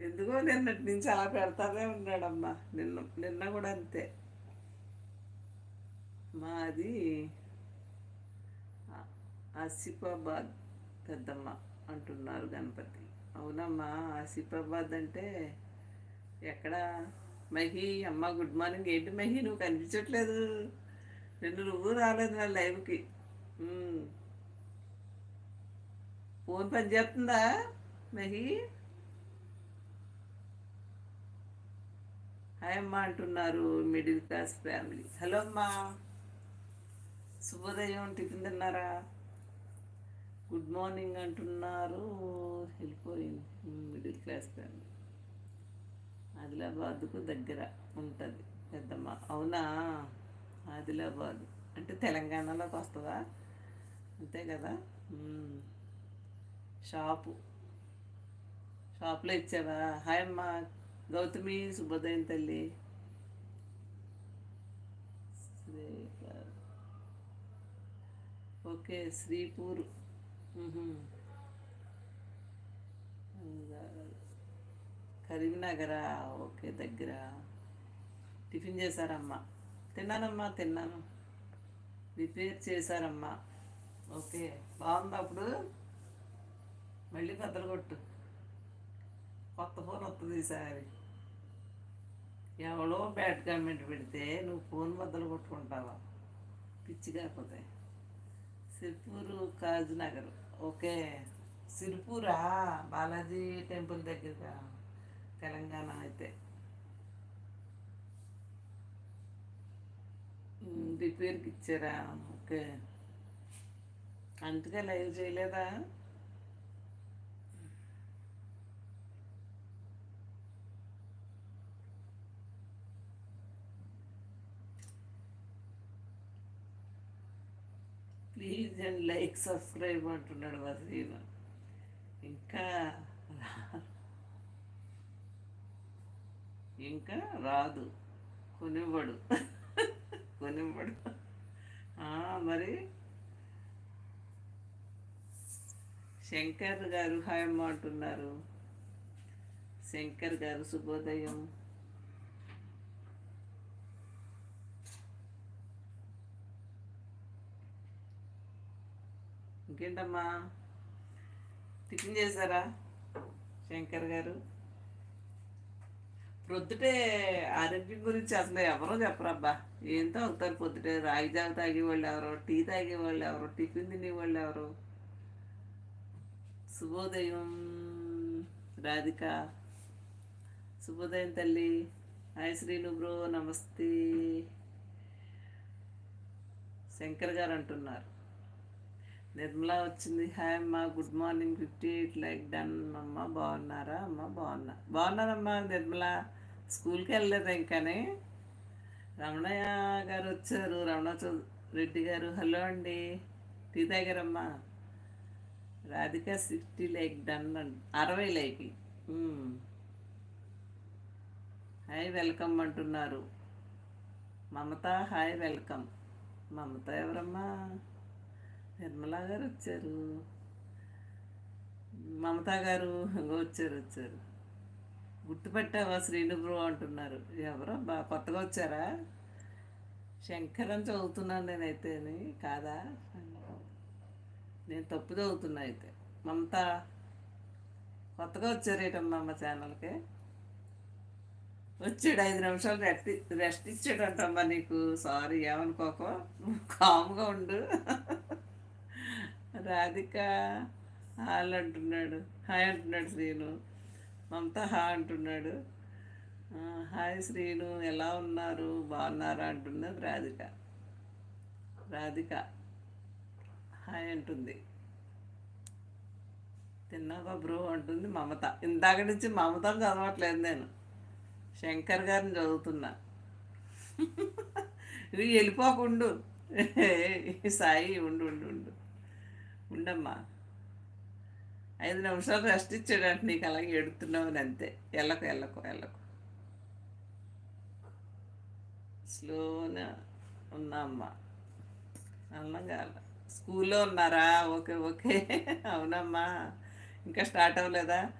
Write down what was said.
ఎందుకో నిన్నటి నుంచి అలా పెడతానే ఉన్నాడమ్మా. నిన్న నిన్న కూడా అంతే. మాది ఆసిఫాబాద్ పెద్దమ్మ అంటున్నారు గణపతి. అవునమ్మా ఆసిఫాబాద్ అంటే ఎక్కడ? మహి అమ్మ గుడ్ మార్నింగ్. ఏంటి మహి నువ్వు కనిపించట్లేదు. నిన్ను నువ్వు రాలేదు నా లైవ్కి. ఫోన్ పని చేస్తుందా మహి? అమ్మా అంటున్నారు మిడిల్ క్లాస్ ఫ్యామిలీ. హలో అమ్మా. శుభోదయం. టిఫిన్ తిన్నారా? గుడ్ మార్నింగ్ అంటున్నారు. వెళ్ళిపోయింది. Middle class family. ఆదిలాబాద్కు దగ్గర ఉంటుంది పెద్దమ్మ. అవునా? ఆదిలాబాద్. అంటే తెలంగాణలోకి వస్తుందా? అంతే కదా? షాపు. షాప్లో ఇచ్చావా? హాయ్ గౌతమి శుభోదయం తల్లి. ఓకే శ్రీపూర్. మ్హూ. కరీంనగరా ఓకే దగ్గర. టిఫిన్ చేశారమ్మా. తిన్నానమ్మా తిన్నాను. రిపేర్ చేశారమ్మా. ఓకే బాగుంది అప్పుడు? మళ్ళీ బద్దలు కొట్టు. కొత్త ఫోన్ వస్తుంది ఈసారి. ఎవడో బ్యాడ్ కామెంట్ పెడితే నువ్వు ఫోన్ బద్దలు కొట్టుకుంటావా? పిచ్చి కాకపోతే. సిరిపూరు కాజునగర్. ఓకే. సిర్పూరా? బాలాజీ టెంపుల్ దగ్గర తెలంగాణ అయితే. రిపేర్కి ఇచ్చారా? ఓకే. అందుకే లైవ్ చేయలేదా? ప్లీజ్ అండ్ లైక్ సబ్స్క్రైబ్ అంటున్నాడు వసీను ఇంకా రా- ఇంకా రాదు. కొనివ్వడు. కొనివ్వడు. మరి శంకర్ గారు హాయమ్మ అంటున్నారు. శంకర్ గారు శుభోదయం. ఇంకేంటమ్మా? టిఫిన్ చేశారా శంకర్ గారు? ప్రొద్దుటే ఆరోగ్యం గురించి అసలు ఎవరో చెప్పరబ్బా. ఏం తాగుతారు పొద్దుటే రాగి జావ తాగేవాళ్ళు ఎవరు టీ తాగేవాళ్ళు ఎవరు టిఫిన్ తినేవాళ్ళు ఎవరు. శుభోదయం రాధిక. శుభోదయం తల్లి. హాయ్ శ్రీను బ్రో నమస్తే. శంకర్ గారు అంటున్నారు. నిర్మల వచ్చింది. హాయ్ అమ్మ good morning fifty eight like done. అమ్మ బాగున్నారా? అమ్మ బాగున్నా. బాగున్నారమ్మా నిర్మల. స్కూల్కి వెళ్ళలేదు ఇంకానే. రమణయ్య గారు వచ్చారు. రమణ రెడ్డి గారు హలో అండి. టీ తాగారమ్మా. రాధిక సిక్స్టీ లైక్ డన్ అరవై లైక్. హాయ్ వెల్కమ్ అంటున్నారు. Mamata hi welcome. మమత ఎవరమ్మా? నిర్మలా గారు వచ్చారు. మమతా గారు వచ్చారు వచ్చారు. గుర్తుపట్టావా శ్రీను బ్రో అంటున్నారు. ఎవరో బా కొత్తగా వచ్చారా? శంకర్ అని చదువుతున్నాను నేనైతే కాదా? నేను తప్పు చదువుతున్నా అయితే. మమత కొత్తగా వచ్చారేటమ్మా మా ఛానల్కి? వచ్చాడు ఐదు నిమిషాలు రెస్ట్ రెస్ట్ ఇచ్చాడంటమ్మా నీకు. సారీ ఏమనుకోకో? నువ్వు కామ్గా ఉండు. రాధిక హాల్ అంటున్నాడు. హాయ్ అంటున్నాడు శ్రీను. మమత హా అంటున్నాడు. హాయ్ శ్రీను ఎలా ఉన్నారు? బాగున్నారా అంటున్నది రాధిక. రాధిక హాయ్ అంటుంది. తిన్నావా బ్రో అంటుంది మమత. ఇందాక నుంచి మమత చదవట్లేదు నేను. శంకర్ గారిని చదువుతున్నా. వెళ్ళిపోకుండు సాయి ఉండు ఉండు ఉండు. ఉండమ్మా. ఐదు నిమిషాలు రెస్ట్ ఇచ్చాడంట నీకు అలాగే ఎడుతున్నావు అని అంతే. ఎల్లకు ఎల్లకు ఎల్లకు. స్లోనా ఉన్నా అమ్మా. అన్నం స్కూల్లో ఉన్నారా? Okay okay. అవునమ్మా. ఇంకా స్టార్ట్ అవ్వలేదా?